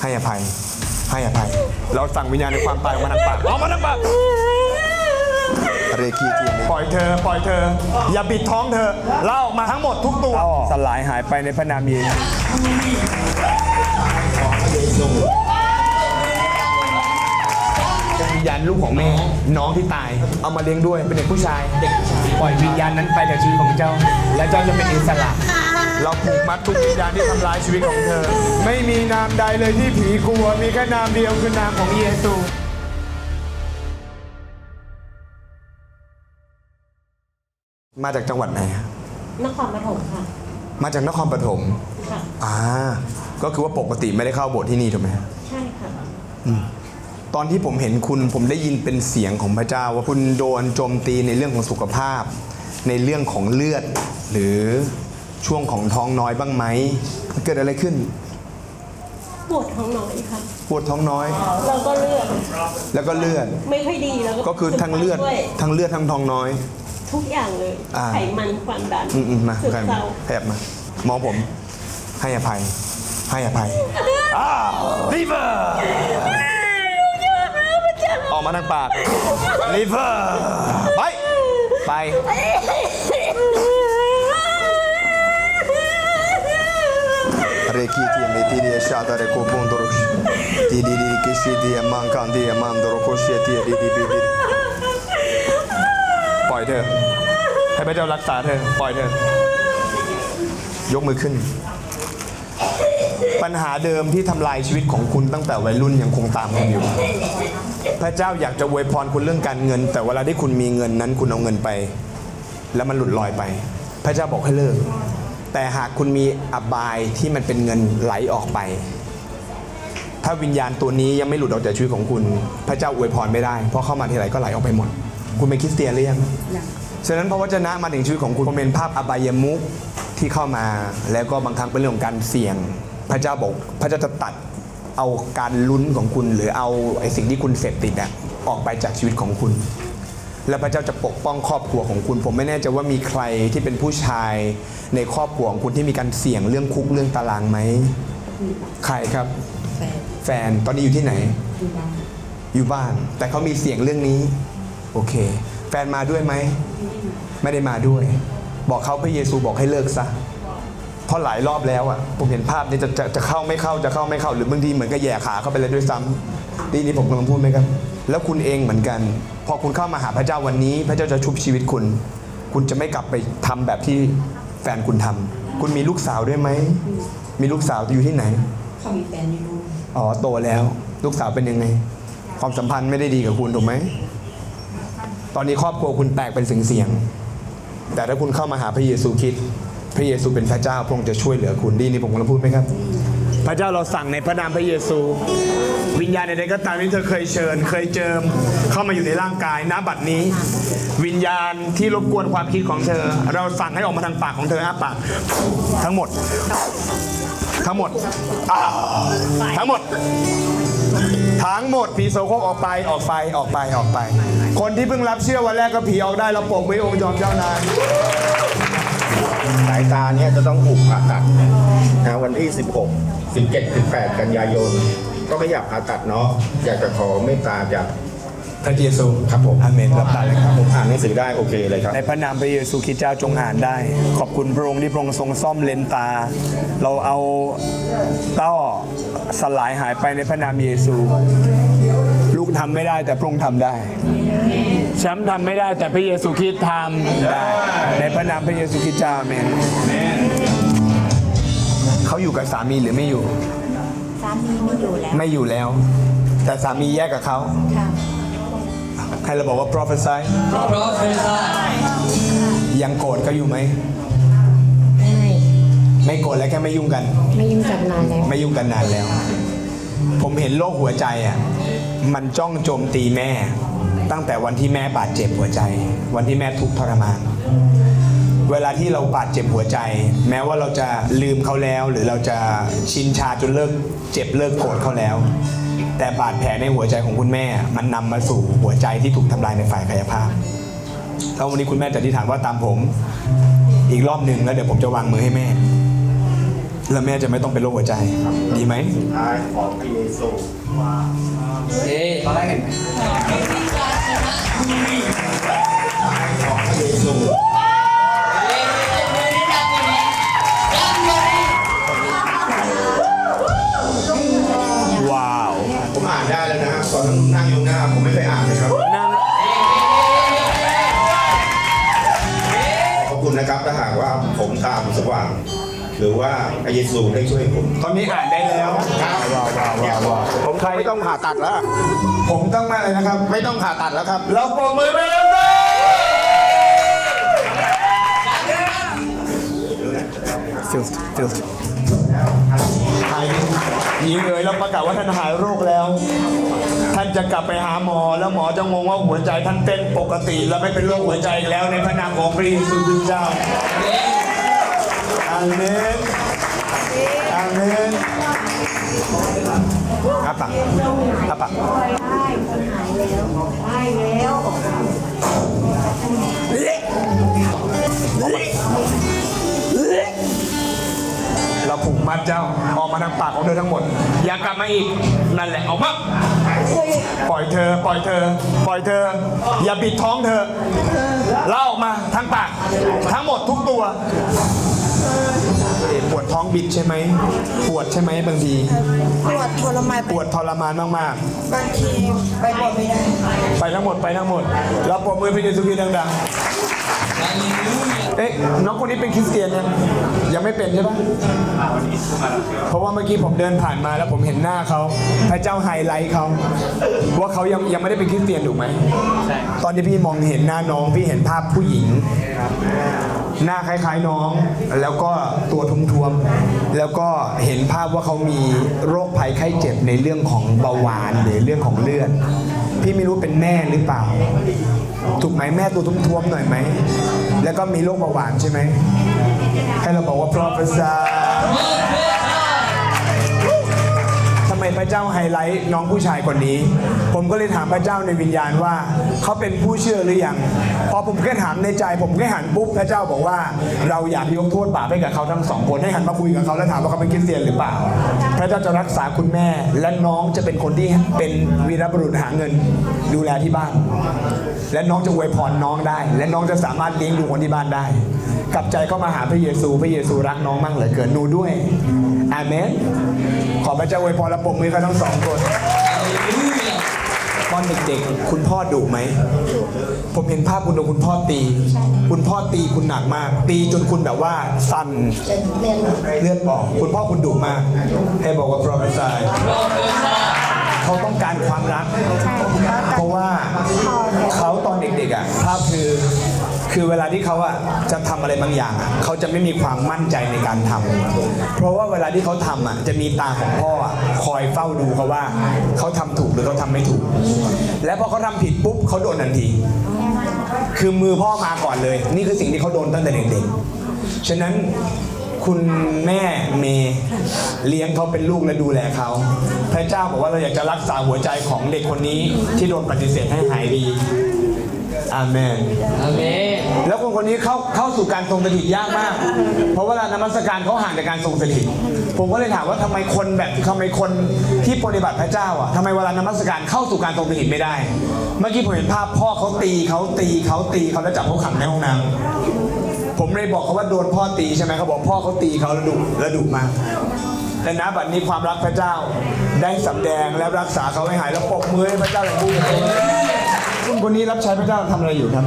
ให้อภัย ให้อภัย เราสั่งวิญญาณในความตายออกมาทางปากออกมาทางปาก เรคีเทียมปล่อยเธอ ปล่อยเธอ อย่าปิดท้องเธอเล่าออกมาทั้งหมดทุกตัว สลายหายไปในพระนามเยซูวิญญาณลูกของแม่ น้องที่ตาย เอามาเลี้ยงด้วยเป็นเด็กผู้ชายเด็กปล่อยวิญญาณนั้นไปจากชีวิตของเจ้า และเจ้าจะเป็นอิสระ เราผูกมัดทุกวิญญาณที่ทำลายชีวิตของเธอ ไม่มีนามใดเลยที่ผีกลัว มีแค่นามเดียวคือนามของเยซูมาจากจังหวัดไหนฮะนครปฐมค่ะ มาจากนครปฐมค่ะ อ่า ก็คือว่าปกติไม่ได้เข้าโบสถ์ที่นี่ถูกไหมฮะใช่ค่ะตอนที่ผมเห็นคุณผมได้ยินเป็นเสียงของพระเจ้า ว่าคุณโดนโจมตีในเรื่องของสุขภาพ ในเรื่องของเลือด หรือ ช่วงของท้องน้อยบ้างไหมเกิดอะไรขึ้น ปวดท้องน้อยค่ะ ปวดท้องน้อยแล้วก็เลือดแล้วก็เลือดไม่ค่อยดีแล้วก็คือทั้งเลือดด้วยทั้งเลือดทั้งท้องน้อย ทุกอย่างเลย อ่า ไขมันความดันอืมอืมมาซึมใครเศร้าขยับมามองผม ให้อภัย ให้อภัยอ้าวลิเวอร์ออกมาทางปากลิเวอร์ไป ไป งคันเดียมัมโดโรโคเชียเตียดีดีบีบีปล่อยเธอ ให้พระเจ้ารักษาเธอ ปล่อยเธอ ยกมือขึ้น ปัญหาเดิมที่ทำลายชีวิตของคุณตั้งแต่วัยรุ่นยังคงตามคุณอยู่ พระเจ้าอยากจะอวยพรคุณเรื่องการเงิน แต่เวลาที่คุณมีเงินนั้นคุณเอาเงินไป แล้วมันหลุดลอยไป พระเจ้าบอกให้เลิก แต่หากคุณมีอบายที่มันเป็นเงินไหลออกไป ถ้าวิญญาณตัวนี้ยังไม่หลุดออกจากชีวิตของคุณ พระเจ้าอวยพรไม่ได้ เพราะเข้ามาทีไรก็ไหลออกไปหมด คุณเป็นคริสเตียนหรือยังฉะนั้นพระวจนะมาถึงชีวิตของคุณผมเป็นภาพอบายมุขที่เข้ามา แล้วก็บางครั้งเป็นเรื่องของการเสี่ยง พระเจ้าบอกพระเจ้าจะตัดเอาการลุ้นของคุณ หรือเอาไอ้สิ่งที่คุณเสพติดอะออกไปจากชีวิตของคุณ และพระเจ้าจะปกป้องครอบครัวของคุณ ผมไม่แน่ใจว่ามีใครที่เป็นผู้ชายในครอบครัวของคุณที่มีการเสี่ยงเรื่องคุกเรื่องตารางไหมใครครับ แฟนแฟนตอนนี้อยู่ที่ไหน อยู่บ้านอยู่บ้านแต่เขามีเสียงเรื่องนี้ โอเค แฟนมาด้วยไหม ไม่ได้มาด้วย บอกเขาพระเยซูบอกให้เลิกซะเพราะหลายรอบแล้วอะผมเห็นภาพนี้จะจะจะเข้าไม่เข้าจะเข้าไม่เข้าหรือบางทีเหมือนกับแหย่ขาเข้าไปเลยด้วยซ้ำ นี่นี่ผมกำลังพูดไหมครับ แล้วคุณเองเหมือนกัน พอคุณเข้ามาหาพระเจ้าวันนี้ พระเจ้าจะชุบชีวิตคุณ คุณจะไม่กลับไปทำแบบที่แฟนคุณทำคุณมีลูกสาวด้วยไหม มีลูกสาวอยู่ที่ไหนเขามีแฟนอยู่นู่นอ๋อโตแล้ว ลูกสาวเป็นยังไง ความสัมพันธ์ไม่ได้ดีกับคุณถูกไหม ตอนนี้ครอบครัวคุณแตกเป็นเสียงๆแต่ถ้าคุณเข้ามาหาพระเยซูคริดพระเยซูเป็นพระเจ้าพระองค์จะช่วยเหลือคุณดีนี่ผมกำลังพูดไหมครับ พระเจ้าเราสั่งในพระนามพระเยซู วิญญาณใดๆก็ตามที่เธอเคยเชิญ เคยเจิมเข้ามาอยู่ในร่างกายณบัดนี้ วิญญาณที่รบกวนความคิดของเธอ เราสั่งให้ออกมาทางปากของเธออ้าปากทั้งหมด ทั้งหมดทั้งหมดทั้งหมดผีโสโครกออกไปออกไปออกไปออกไป คนที่เพิ่งรับเชื่อวันแรกก็ผีออกได้เราปกมือองค์จอมเจ้านายายตาเนี่ยจะต้องถูกผ่าตัดนะวันที่ 16 17 18 กันยายน ก็ไม่อยากผ่าตัดเนาะอยากจะขอเมตตาจากพระเยซูครับผมอาเมนรับตาเลยครับผมอ่านหนังสือได้โอเคเลยครับในพระนามพระเยซูคริสต์เจ้าจงอ่านได้ ขอบคุณพระองค์ที่พระองค์ทรงซ่อมเลนตา เราเอาต้อสลายหายไปในพระนามเยซู ลูกทำไม่ได้แต่พระองค์ทำได้ แชมป์ทำไม่ได้แต่พระเยซูคริสต์ทำได้ในพระนามพระเยซูคริสต์เจ้าอาเมนเขาอยู่กับสามีหรือไม่อยู่ สามีไม่อยู่แล้ว ไม่อยู่แล้ว แต่สามีแยกกับเขาค่ะให้เราบอกว่า prophesy ยังโกรธเขาอยู่ไหม ไม่ไม่โกรธแล้วแค่ไม่ยุ่งกัน ไม่ยุ่งกันนานแล้ว ไม่ยุ่งกันนานแล้ว ผมเห็นโรคหัวใจอะ มันจ้องโจมตีแม่ ตั้งแต่วันที่แม่บาดเจ็บหัวใจ วันที่แม่ทุกข์ทรมาน เวลาที่เราบาดเจ็บหัวใจ แม้ว่าเราจะลืมเขาแล้ว หรือเราจะชินชาจนเลิกเจ็บเลิกโกรธเขาแล้ว แต่บาดแผลในหัวใจของคุณแม่ มันนำมาสู่หัวใจที่ถูกทำลายในฝ่ายกายภาพแล้ววันนี้คุณแม่จะอธิษฐานว่าตามผม อีกรอบหนึ่งแล้วเดี๋ยวผมจะวางมือให้แม่ แล้วแม่จะไม่ต้องเป็นโรคหัวใจ ดีไหม ท้ายของพระเยซูเอ๊ะตอนแรกเห็นไหมของ รือว่าพระเยซูได้ช่วยผม ตอนนี้อ่านได้แล้วว้าวว้าวว้าวว้าวผมไม่ต้องผ่าตัดแล้ว ผมต้องมาเลยนะครับ ไม่ต้องผ่าตัดแล้วครับ เราปรบมือไปเลยฟิลฟิลหายหญิงเอ๋ยเราประกาศว่าท่านหายโรคแล้ว ท่านจะกลับไปหาหมอแล้วหมอจะงงว่าหัวใจท่านเต้นปกติ แล้วไม่เป็นโรคหัวใจอีกแล้วในพระนามของพระเยซูคริสต์เจ้าอาเมน อาเมนอาปากอาปากเราผูกมัดเจ้าออกมาทางปากของเธอทั้งหมด อย่ากลับมาอีก นั่นแหละออกมาปล่อยเธอ ปล่อยเธอ ปล่อยเธอ อย่าปิดท้องเธอเล่าออกมาทางปาก ทั้งหมดทุกตัว วดท้องบิดใช่ไหมปวดใช่ไหมบางที ปวดทรมานปวดทรมานมากบางทีไปบวชไม่ได้ๆ ไปทั้งหมดไปทั้งหมด แล้วปรบมือพระเยซูคริสต์ดังๆ เอ๊ะน้องคนนี้เป็นคริสเตียนยังยังไม่เป็นใช่ปะเพราะว่าเมื่อกี้ผมเดินผ่านมาแล้วผมเห็นหน้าเขาพระเจ้าไฮไลท์เขาว่าเขายังยังไม่ได้เป็นคริสเตียนถูกไหมตอนที่พี่มองเห็นหน้าน้องพี่เห็นภาพผู้หญิง หน้าคล้ายๆน้อง แล้วก็ตัวทุ้มๆแล้วก็เห็นภาพว่าเขามีโรคภัยไข้เจ็บในเรื่องของเบาหวานหรือเรื่องของเลือดพี่ไม่รู้เป็นแม่หรือเปล่า ถูกไหมแม่ตัวทุ้มๆหน่อยไหม แล้วก็มีโรคเบาหวานใช่ไหมให้เราบอกว่า prophesy ทำไม พระเจ้าไฮไลท์น้องผู้ชายคนนี้ ผมก็เลยถามพระเจ้าในวิญญาณว่าเขาเป็นผู้เชื่อหรือยัง พอผมแค่ถามในใจ ผมแค่หันปุ๊บพระเจ้าบอกว่า เราอยากยกโทษบาปให้กับเขาทั้งสองคนให้หันมาคุยกับเขาแล้วถามว่าเขาเป็นคริสเตียนหรือเปล่า พระเจ้าจะรักษาคุณแม่ และน้องจะเป็นคนที่เป็นวีรบุรุษหาเงิน ดูแลที่บ้าน และน้องจะอวยพรน้องได้ และน้องจะสามารถเลี้ยงดูคนที่บ้านได้ กลับใจเข้ามาหาพระเยซู พระเยซูรักน้องมากเหลือเกินหนูด้วย อาเมน ขอพระเจ้าอวยพรและปรบมือกันทั้งสองคนตอนเด็กๆ คุณพ่อดุไหม ผมเห็นภาพคุณโดนคุณพ่อตี คุณพ่อตีคุณหนักมาก ตีจนคุณแบบว่าสั่นเลือดออก คุณพ่อคุณดุมาก ให้บอกว่า prophesy เขาต้องการความรัก เพราะว่าเขาตอนเด็กๆอะภาพคือ คือเวลาที่เขาอะจะทำอะไรบางอย่างอะเขาจะไม่มีความมั่นใจในการทำเพราะว่าเวลาที่เขาทำอะจะมีตาของพ่ออะคอยเฝ้าดูเขาว่าเขาทำถูกหรือเขาทำไม่ถูก และพอเขาทำผิดปุ๊บเขาโดนทันที คือมือพ่อมาก่อนเลย นี่คือสิ่งที่เขาโดนตั้งแต่เด็กๆฉะนั้นคุณแม่เมย์เลี้ยงเขาเป็นลูกและดูแลเขา พระเจ้าบอกว่าเราอยากจะรักษาหัวใจของเด็กคนนี้ที่โดนปฏิเสธให้หายดี อาเมน อาเมน แล้วคนคนนี้เข้าเข้าสู่การทรงสถิตยากมาก เพราะเวลานมัสการเขาห่างจากการทรงสถิต ผมก็เลยถามว่าทำไมคนแบบทำไมคนที่ปฏิบัติพระเจ้าอะทำไมเวลานมัสการเข้าสู่การทรงสถิตไม่ได้ เมื่อกี้ผมเห็นภาพพ่อเขาตีเขาตีเขาตีเขาแล้วจับเขาขังในห้องน้ำผมเลยบอกเขาว่าโดนพ่อตีใช่ไหมเขาบอกพ่อเขาตีเขาแล้วดุแล้วดุมากแต่ณบัดนี้ความรักพระเจ้าได้สำแดงและรักษาเขาให้หายแล้วปรบมือให้พระเจ้าอย่างผู้เป็น คุณคนนี้รับใช้พระเจ้าทำอะไรอยู่ครับ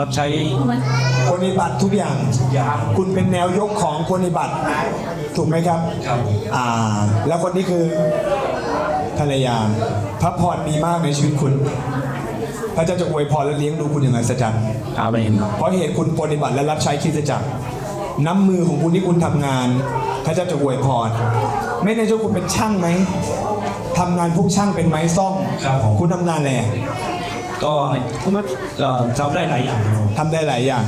รับใช้ปฏิบัติทุกอย่าง คุณเป็นแนวยกของปฏิบัติ ถูกไหมครับครับ อ่า แล้วคนนี้คือภรรยา พระพรมีมากในชีวิตคุณ พระเจ้าจะอวยพรและเลี้ยงดูคุณอย่างอัศจรรย์ อาเมนเพราะเหตุคุณปฏิบัติและรับใช้คริสตจักร น้ำมือของคุณที่คุณทำงาน พระเจ้าจะอวยพร ไม่ในช่วคุณเป็นช่างไหมทำงานพวกช่างเป็นไม้ซ่อม ครับผมคุณทำงานอะไรอะก็ผมว่าเอ่อทำได้หลายอย่างครับทำได้หลายอย่าง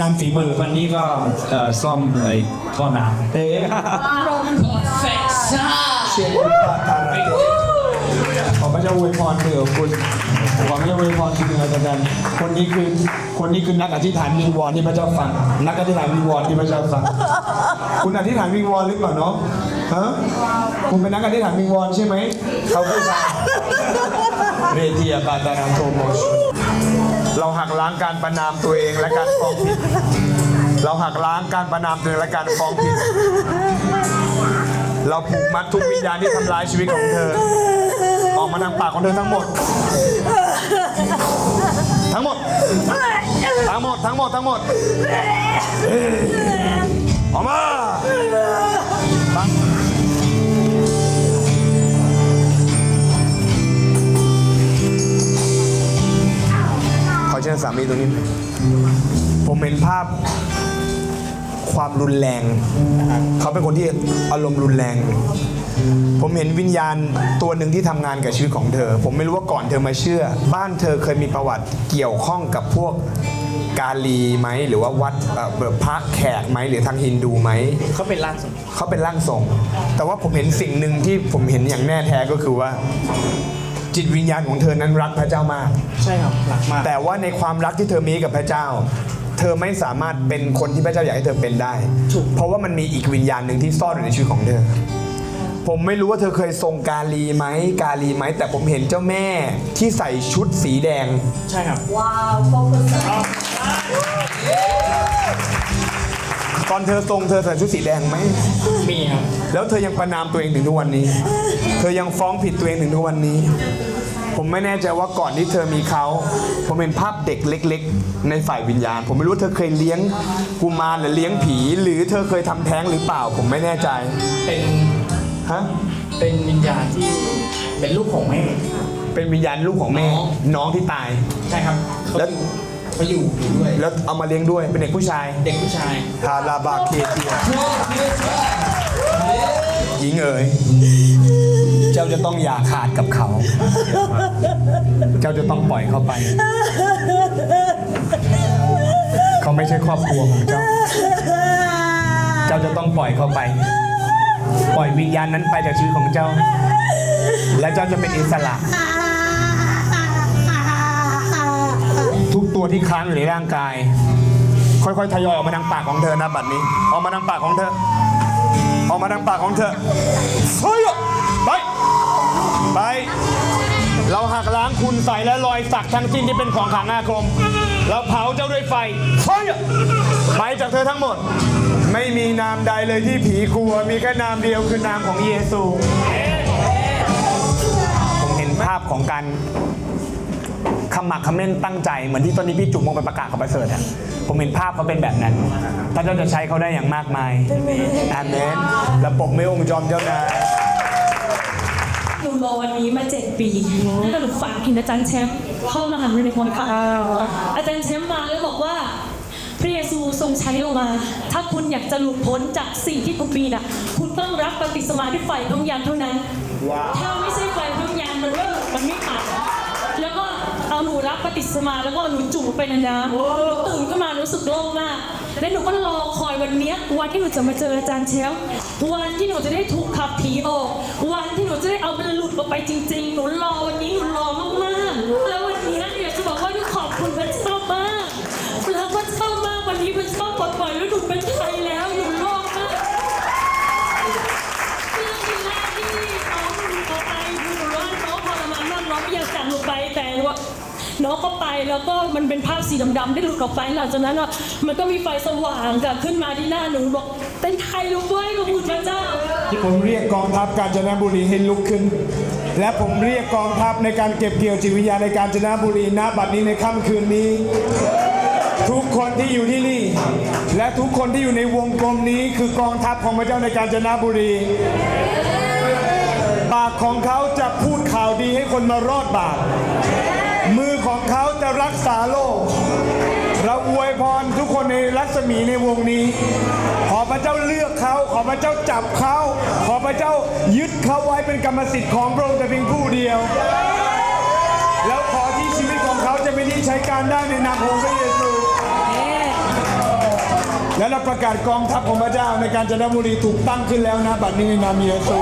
งานฝีมือวันนี้ก็เอ่อซ่อมไอ้ท่อน้ำเอ๊ะเฟกซ่าเชียร์คุณปาตาราเตขอพระเจ้าอวยพรเผื่อคุณผมหวังจะอวยพรคุณเหนืออาจารย์คนนี้คือคนนี้คือนักอธิษฐานวิงวอนที่พระเจ้าฟัง นักอธิษฐานวิงวอนที่พระเจ้าฟัง คุณอธิษฐานวิงวอนหรือเปล่าเนาะฮะคุณเป็นนักอธิษฐานวิงวอนใช่ไหมเขาพูดมา เรเทียบาตานังโทโมชเราหักล้างการประนามตัวเองและการฟ้องผิด เราหักล้างการประนามตัวเองและการฟ้องผิด เราผูกมัดทุกวิญญาณที่ทำร้ายชีวิตของเธอ ออกมาทางปากของเธอทั้งหมด ทั้งหมด ทั้งหมด ทั้งหมด ทั้งหมดเอ้ยออกมา ชิญสามีตรงนี้ ผมเห็นภาพความรุนแรง เขาเป็นคนที่อารมณ์รุนแรง ผมเห็นวิญญาณตัวหนึ่งที่ทำงานกับชีวิตของเธอ ผมไม่รู้ว่าก่อนเธอมาเชื่อ บ้านเธอเคยมีประวัติเกี่ยวข้องกับพวกกาลีไหมหรือว่าวัดเอ่อแบบพระแขกไหมหรือทางฮินดูไหมเขาเป็นร่างทรงเขาเป็นร่างทรง แต่ว่าผมเห็นสิ่งหนึ่งที่ผมเห็นอย่างแน่แท้ก็คือว่า จิตวิญญาณของเธอนั้นรักพระเจ้ามาก ใช่ครับรักมาก แต่ว่าในความรักที่เธอมีกับพระเจ้า เธอไม่สามารถเป็นคนที่พระเจ้าอยากให้เธอเป็นได้ ถูก เพราะว่ามันมีอีกวิญญาณหนึ่งที่ซ่อนอยู่ในชีวิตของเธอ ผมไม่รู้ว่าเธอเคยทรงกาลีไหมกาลีไหม แต่ผมเห็นเจ้าแม่ที่ใส่ชุดสีแดง ใช่ครับ ตอนเธอทรงเธอใส่ชุดสีแดงไหม มีครับ แล้วเธอยังประนามตัวเองถึงทุกวันนี้ เธอยังฟ้องผิดตัวเองถึงทุกวันนี้ ผมไม่แน่ใจว่าก่อนที่เธอมีเขา ผมเป็นภาพเด็กเล็ก ๆ ในฝ่ายวิญญาณ ผมไม่รู้ว่าเธอเคยเลี้ยงกุมารหรือเลี้ยงผี หรือเธอเคยทำแท้งหรือเปล่า ผมไม่แน่ใจ เป็นฮะ เป็นวิญญาณที่เป็นลูกของแม่ เป็นวิญญาณลูกของแม่ น้องน้องที่ตาย ใช่ครับเขาแล้ว เขาอยู่อยู่ด้วย แล้วเอามาเลี้ยงด้วยเป็นเด็กผู้ชายเด็กผู้ชายฮาราบาเคเทียหญิงเอ๋ยเจ้าจะต้องอย่าขาดกับเขา เจ้าจะต้องปล่อยเขาไป เขาไม่ใช่ครอบครัวของเจ้า เจ้าจะต้องปล่อยเขาไป ปล่อยวิญญาณนั้นไปจากชีวิตของเจ้า และเจ้าจะเป็นอิสระ ทุกตัวที่ค้างอยู่ในร่างกาย ค่อยๆทยอยออกมาทางปากของเธอนะบัดนี้ ออกมาทางปากของเธอ ออกมาทางปากของเธอเฮ้ยไปไป เราหักล้างคุณใส่และรอยสักทั้งสิ้นที่เป็นของขลังอาคม เราเผาเจ้าด้วยไฟเฮ้ยไปจากเธอทั้งหมด ไม่มีนามใดเลยที่ผีกลัว มีแค่นามเดียวคือนามของเยซู ผมเห็นภาพของการ ขมักเขม้นตั้งใจเหมือนที่ตอนนี้พี่จุ๋มออกไปประกาศกับประเสริฐอะผมเห็นภาพเขาเป็นแบบนั้นพระเจ้าจะใช้เขาได้อย่างมากมายอาเมนและปกไม่องค์จอมเจ้านายหนูรอวันนี้มาเจ็ดปีแล้วหนูฝันเห็นอาจารย์แชมป์เข้ามาหาหนูในความฝันอาจารย์แชมป์มาแล้วบอกว่าพระเยซูทรงใช้เรามา ถ้าคุณอยากจะหลุดพ้นจากสิ่งที่คุณมีน่ะ คุณต้องรับปฏิสมาด้วยไฟพระวิญญาณเท่านั้น ถ้าไม่ใช่ไฟพระวิญญาณมันไม่หลุดมันไม่ผ่านแล้วก็เอา หนูรับปฏิสมาแล้วก็เอาหนูจุ่มไปในน้ำหนูตื่นขึ้นมารู้สึกโล่งมาก และหนูก็รอคอยวันเนี้ยวันที่หนูจะมาเจออาจารย์แชมป์วันที่หนูจะได้ถูกขับผีออก วันที่หนูจะได้เอามันหลุดออกไปจริง ๆ หนูรอวันนี้หนูรอมากๆ แล้ววันนี้อยากจะบอกว่าหนูขอบคุณพระเจ้ามากรักพระเจ้ามากวันนี้พระเจ้าปลดปล่อยแล้วหนูเป็นไทยแล้ว น้องก็ไปแล้วก็มันเป็นภาพสีดำๆที่หลุดออกไปหลังจากนั้นอะมันก็มีไฟสว่างกับขึ้นมาที่หน้าหนูบอกเป็นไทยรู้ด้วยขอบคุณพระเจ้า ที่ผมเรียกกองทัพกาญจนบุรีให้ลุกขึ้น และผมเรียกกองทัพในการเก็บเกี่ยวจิตวิญญาณในการจนบุรีณบัดนี้ในค่ำคืนนี้ ทุกคนที่อยู่ที่นี่ และทุกคนที่อยู่ในวงกลมนี้คือกองทัพของพระเจ้าในการจนบุรีปากของเขาจะพูดข่าวดีให้คนมารอดบาป จะรักษาโลก เราอวยพรทุกคนในรัศมีในวงนี้ ขอพระเจ้าเลือกเขา ขอพระเจ้าจับเขา ขอพระเจ้ายึดเขาไว้เป็นกรรมสิทธิ์ของพระองค์แต่เพียงผู้เดียว แล้วขอที่ชีวิตของเขาจะเป็นที่ใช้การได้ในนามของพระเยซูและเราประกาศกองทัพของพระเจ้าในการจนบุรีถูกตั้งขึ้นแล้วนะบัดนี้ในนามเยซู